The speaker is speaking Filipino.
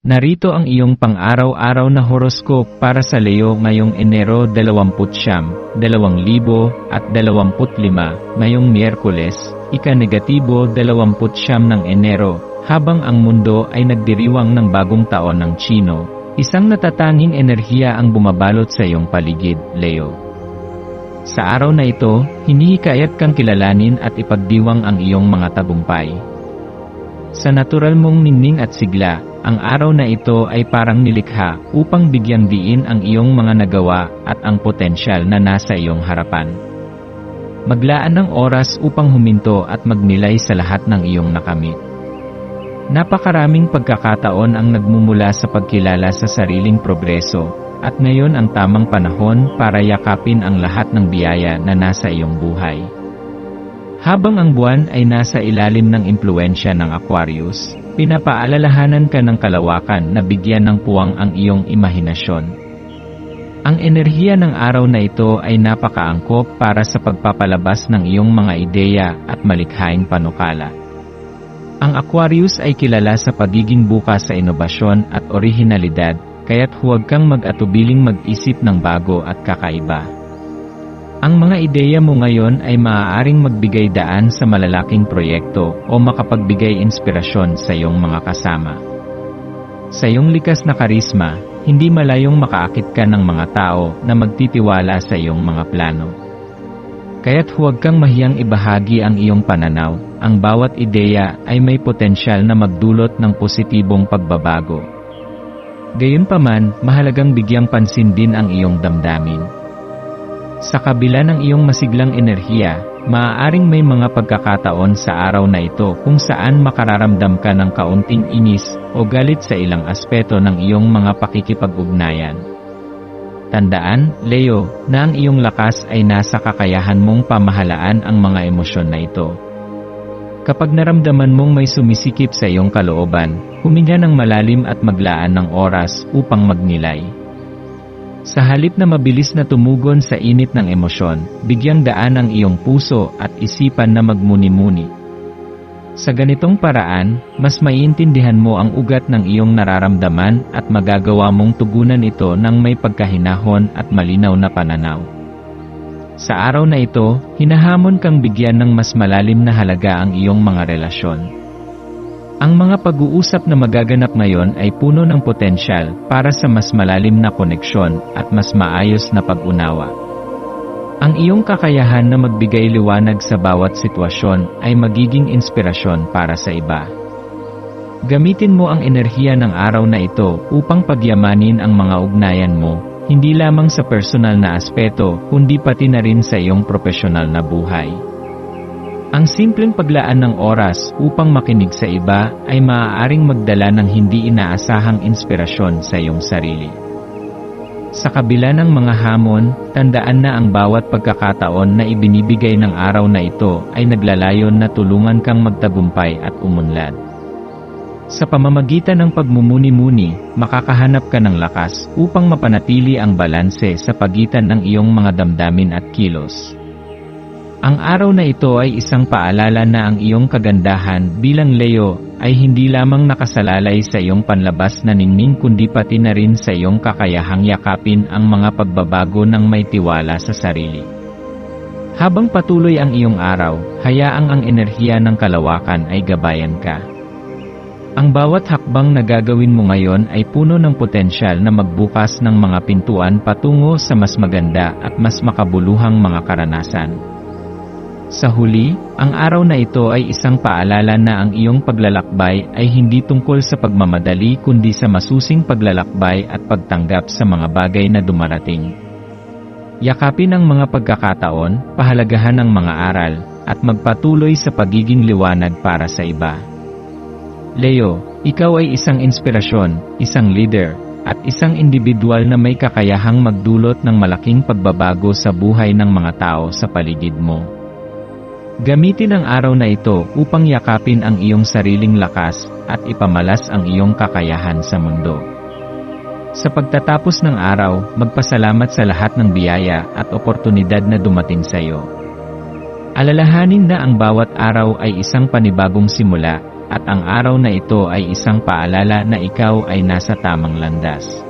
Narito ang iyong pang-araw-araw na horoscope para sa Leo ngayong Enero 20, 2025, ngayong Miyerkules, ika-negatibo 29 ng Enero, habang ang mundo ay nagdiriwang ng bagong taon ng Chino. Isang natatanging enerhiya ang bumabalot sa iyong paligid, Leo. Sa araw na ito, hinihikayat kang kilalanin at ipagdiwang ang iyong mga tagumpay. Sa natural mong ningning at sigla, ang araw na ito ay parang nilikha upang bigyang diin ang iyong mga nagawa at ang potensyal na nasa iyong harapan. Maglaan ng oras upang huminto at magnilay sa lahat ng iyong nakamit. Napakaraming pagkakataon ang nagmumula sa pagkilala sa sariling progreso, at ngayon ang tamang panahon para yakapin ang lahat ng biyaya na nasa iyong buhay. Habang ang buwan ay nasa ilalim ng impluensya ng Aquarius, pinapaalalahanan ka ng kalawakan na bigyan ng puwang ang iyong imahinasyon. Ang enerhiya ng araw na ito ay napakaangkop para sa pagpapalabas ng iyong mga ideya at malikhaing panukala. Ang Aquarius ay kilala sa pagiging bukas sa inobasyon at orihinalidad, kaya't huwag kang mag-atubiling mag-isip ng bago at kakaiba. Ang mga ideya mo ngayon ay maaaring magbigay daan sa malalaking proyekto o makapagbigay inspirasyon sa iyong mga kasama. Sa iyong likas na karisma, hindi malayong makaakit ka ng mga tao na magtitiwala sa iyong mga plano. Kaya't huwag kang mahiyang ibahagi ang iyong pananaw, ang bawat ideya ay may potensyal na magdulot ng positibong pagbabago. Gayunpaman, mahalagang bigyang pansin din ang iyong damdamin. Sa kabila ng iyong masiglang enerhiya, maaaring may mga pagkakataon sa araw na ito kung saan makararamdam ka ng kaunting inis o galit sa ilang aspeto ng iyong mga pakikipag-ugnayan. Tandaan, Leo, na ang iyong lakas ay nasa kakayahan mong pamahalaan ang mga emosyon na ito. Kapag naramdaman mong may sumisikip sa iyong kalooban, huminga ng malalim at maglaan ng oras upang magnilay. Sa halip na mabilis na tumugon sa init ng emosyon, bigyang daan ang iyong puso at isipan na magmuni-muni. Sa ganitong paraan, mas maiintindihan mo ang ugat ng iyong nararamdaman at magagawa mong tugunan ito ng may pagkahinahon at malinaw na pananaw. Sa araw na ito, hinahamon kang bigyan ng mas malalim na halaga ang iyong mga relasyon. Ang mga pag-uusap na magaganap ngayon ay puno ng potensyal para sa mas malalim na koneksyon at mas maayos na pag-unawa. Ang iyong kakayahan na magbigay liwanag sa bawat sitwasyon ay magiging inspirasyon para sa iba. Gamitin mo ang enerhiya ng araw na ito upang pagyamanin ang mga ugnayan mo, hindi lamang sa personal na aspeto kundi pati na rin sa iyong profesional na buhay. Ang simpleng paglaan ng oras upang makinig sa iba ay maaaring magdala ng hindi inaasahang inspirasyon sa iyong sarili. Sa kabila ng mga hamon, tandaan na ang bawat pagkakataon na ibinibigay ng araw na ito ay naglalayon na tulungan kang magtagumpay at umunlad. Sa pamamagitan ng pagmumuni-muni, makakahanap ka ng lakas upang mapanatili ang balanse sa pagitan ng iyong mga damdamin at kilos. Ang araw na ito ay isang paalala na ang iyong kagandahan bilang Leo ay hindi lamang nakasalalay sa iyong panlabas na ningning kundi pati na rin sa iyong kakayahang yakapin ang mga pagbabago ng may tiwala sa sarili. Habang patuloy ang iyong araw, hayaang ang enerhiya ng kalawakan ay gabayan ka. Ang bawat hakbang na gagawin mo ngayon ay puno ng potensyal na magbukas ng mga pintuan patungo sa mas maganda at mas makabuluhang mga karanasan. Sa huli, ang araw na ito ay isang paalala na ang iyong paglalakbay ay hindi tungkol sa pagmamadali kundi sa masusing paglalakbay at pagtanggap sa mga bagay na dumarating. Yakapin ang mga pagkakataon, pahalagahan ang mga aral, at magpatuloy sa pagiging liwanag para sa iba. Leo, ikaw ay isang inspirasyon, isang leader, at isang individual na may kakayahang magdulot ng malaking pagbabago sa buhay ng mga tao sa paligid mo. Gamitin ang araw na ito upang yakapin ang iyong sariling lakas at ipamalas ang iyong kakayahan sa mundo. Sa pagtatapos ng araw, magpasalamat sa lahat ng biyaya at oportunidad na dumating sa iyo. Alalahanin na ang bawat araw ay isang panibagong simula at ang araw na ito ay isang paalala na ikaw ay nasa tamang landas.